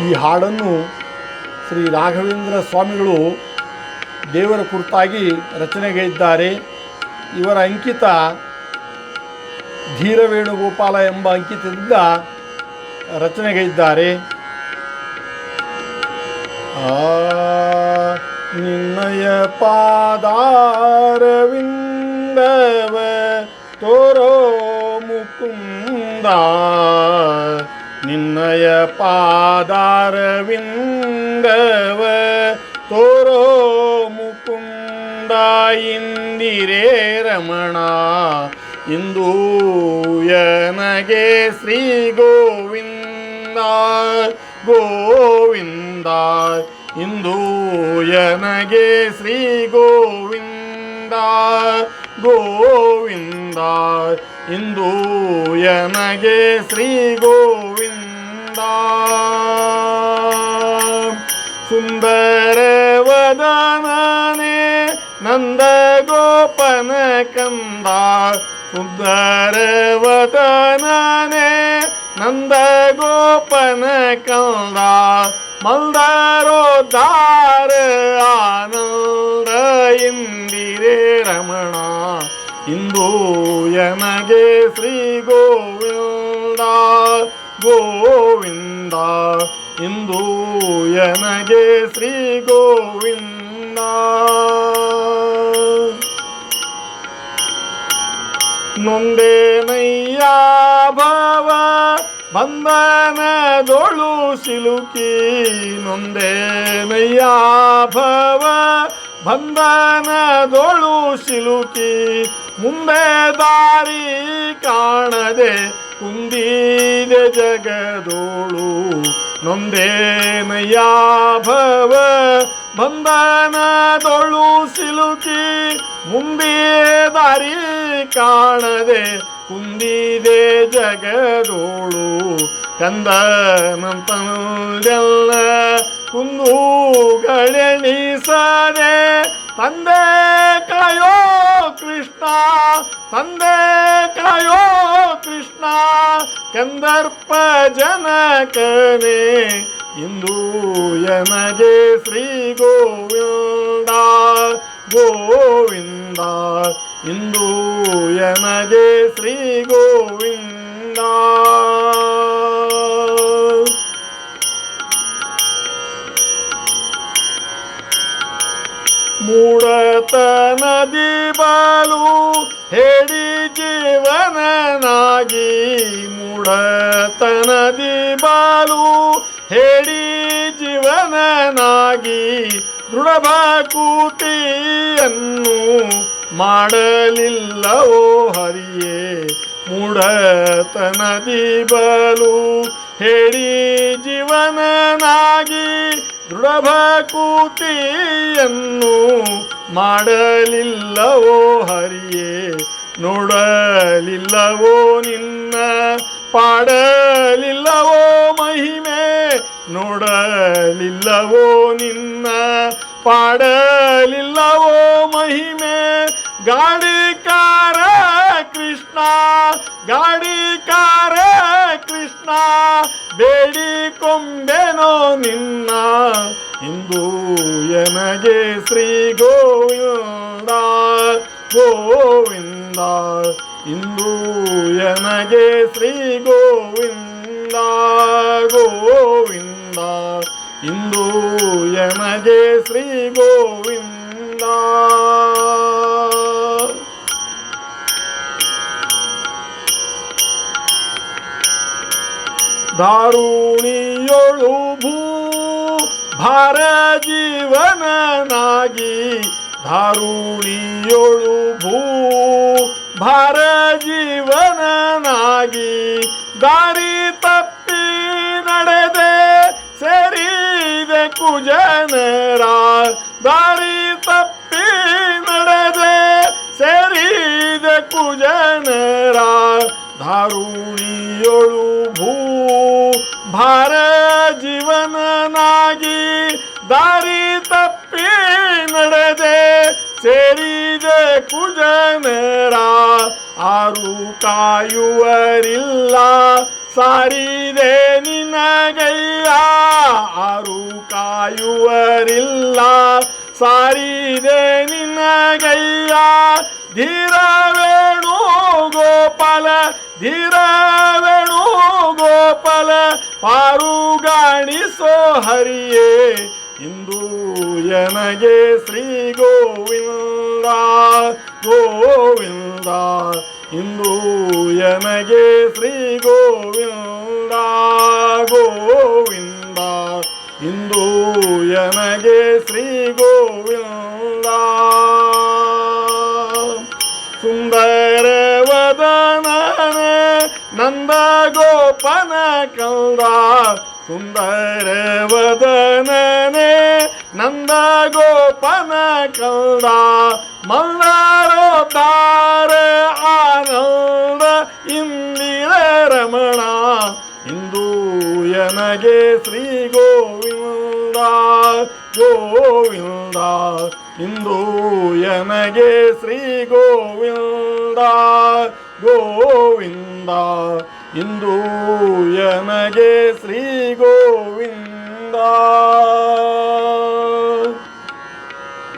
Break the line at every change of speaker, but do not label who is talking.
ಈ ಹಾಡನ್ನು ಶ್ರೀ ರಾಘವೇಂದ್ರ ಸ್ವಾಮಿಗಳು ದೇವರ ಕುರಿತಾಗಿ ರಚನೆಗೈದ್ದಾರೆ ಇವರ ಅಂಕಿತ ಧೀರ ವೇಣುಗೋಪಾಲ ಎಂಬ ಅಂಕಿತದಿಂದ ರಚನೆಗೈದ್ದಾರೆ ನಿನ್ನಯ ಪಾದಾರವಿಂದವ ತೋರೋ ಮುಕುಂದ. ನಿನ್ನಯ ಪಾದಾರವಿಂದವ ತೋರೋ ಮುಕುಂದ ಇಂದಿರೇ ರಮಣ ಇಂದು ಯನಗೆ ಶ್ರೀ ಗೋವಿಂದ ಗೋವಿಂದ ಇಂದು ಯನಗೆ ಶ್ರೀ ಗೋವಿಂದ ಗೋವಿಂದ ಇಂದು ಯನಗೆ ಶ್ರೀ ಗೋವಿಂದ ಸುಂದರ ವದನನೆ ನಂದ ಗೋಪನ ಕಂದ ಸುಂದರ ವದನನೆ ನಂದ ಗೋಪನ ಕಂದ ಮಲ್ದಾರೋದ್ಧಾರ ಆನಂದ ಇಂದಿರೇ ರಮಣ ಇಂದು ಯನಗೆ ಶ್ರೀ ಗೋವಿಂದ ಇಂದು ಯನಗೆ ಶ್ರೀ ಗೋವಿಂದ. ನೊಂದೇನಯ್ಯ ಭಾವ ಬಂಧನದೊಳು ಸಿಲುಕಿ ನೊಂದೇನಯ್ಯ ಭವ ಬಂಧನದೊಳು ಸಿಲುಕಿ, ಮುಂದೆ ದಾರಿ ಕಾಣದೆ ಕುಂದಿದೆ ಜಗದೋಳು ನೊಂದೇನಯ್ಯ ಭವ ಬಂಧನದೊಳು ಸಿಲುಕಿ ಮುಂದೆ ದಾರಿ ಕಾಣದೆ ಕುಂದಿದೆ ಜಗದೋಳು ಕಂದನಂತನೆಲ್ಲ ಕುಂದು ಗಳೆಣಿಸದೆ ತಂದೆ ಕಾಯೋ ಕೃಷ್ಣ ತಂದೆ ಕಾಯೋ ಕೃಷ್ಣ ಕಂದರ್ಪ ಜನಕನೇ ಇಂದು ಶ್ರೀ ಗೋವಿಂದ ಗೋವಿಂದ ಇಂದು ಯನಗೆ ಶ್ರೀ ಗೋವಿಂದ. ಮೂಡತನದಿ ಬಾಲು ಹೇಳಿ ಜೀವನನಾಗಿ ಮೂಡತನದಿ ಬಾಲು ಹೇಳಿ ಜೀವನನಾಗಿ ದೃಢಭಾಕೂತಿಯನ್ನು ಮಾಡಲಿಲ್ಲವೋ ಹರಿಯೇ ಮೂಡತನದಿ ಬಲು ಹೇಳಿ ಜೀವನನಾಗಿ ದೃಢಭಾಕೂತಿಯನ್ನು ಮಾಡಲಿಲ್ಲವೋ ಹರಿಯೇ ನೋಡಲಿಲ್ಲವೋ ನಿನ್ನ ಪಾಡಲಿಲ್ಲವೋ ಮಹಿಮೆ ನೋಡಲಿಲ್ಲವೋ ನಿನ್ನ ಪಾಡಲಿಲ್ಲವೋ ಮಹಿಮೆ ಗಾಡಿಕಾರ ಕೃಷ್ಣ ಗಾಡಿಕಾರ ಕೃಷ್ಣ ಬೇಡಿ ಕೊಂಬೆನೋ ನಿನ್ನ ಇಂದು ಯನಗೆ ಶ್ರೀ ಗೋವಿಂದ ಗೋವಿಂದ ಇಂದು ಯನಗೆ ಶ್ರೀ ಗೋವಿಂದ ಗೋವಿಂದ. ಇಂದು ಯನಗೆ ಶ್ರೀ ಗೋವಿಂದ. ದಾರುಣಿಯೊಳು ಭೂ ಭಾರ ಜೀವನನಾಗಿ, ದಾರುಣಿಯೊಳು ಭೂ ಭಾರ ಜೀವನನಾಗಿ ದಾರಿ ತಪ್ಪಿ ನಡೆದೆ, ಸೇರಿದೆ ಕುಜನರ. ದಾರಿ ತಪ್ಪಿ ನಡೆದೆ, ಸೇರಿದೆ ಕುಜನರ. ದಾರುಣಿಯೊಳು ಭೂ, ಭಾರ ಜೀವನನಾಗಿ ದಾರಿ ತಪ್ಪಿ ನಡೆದೆ, ಸೇರಿದೆ ಕುಜನರ. ಆರು ಕಾಯುವರಿಲ್ಲ ಸಾರಿದೆ ನಿನಗಯ್ಯ. ಆರು ಕಾಯುವರಿಲ್ಲ ಸಾರಿದೆ ನಿನಗಯ್ಯ. ಧೀರ ವೇಣು ಗೋಪಾಲ, ಧೀರವೇಣು ಗೋಪಾಲ, ಪಾರುಗಾಣಿಸೋ ಹರಿಯೇ. ಇಂದು ಎನಗೆ ಶ್ರೀ ಗೋವಿಂದ ಗೋವಿಂದ ಇಂದು ಯನಗೆ ಶ್ರೀ ಗೋವಿಂದ ಗೋವಿಂದ. ಇಂದು ಎನಗೆ ಶ್ರೀ ಗೋವಿಂದ. ಸುಂದರ ವದನನೆ ನಂದ ಗೋಪನ ಕಂದ ಸುಂದರ ವದನನೆ ನಂದ ಗೋಪನ ಕಂದ ಮಲ್ಲಾರೋ ದಾರ ಆನಂದ ಇಂದಿರ ರಮಣ ಇಂದು ಎನಗೆ ಶ್ರೀ ಗೋವಿಂದ ಗೋವಿಂದ ಇಂದು ಎನಗೆ ಶ್ರೀ ಗೋವಿಂದ ಗೋವಿಂದ ಇಂದು ಎನಗೆ ಶ್ರೀ ಗೋವಿಂದ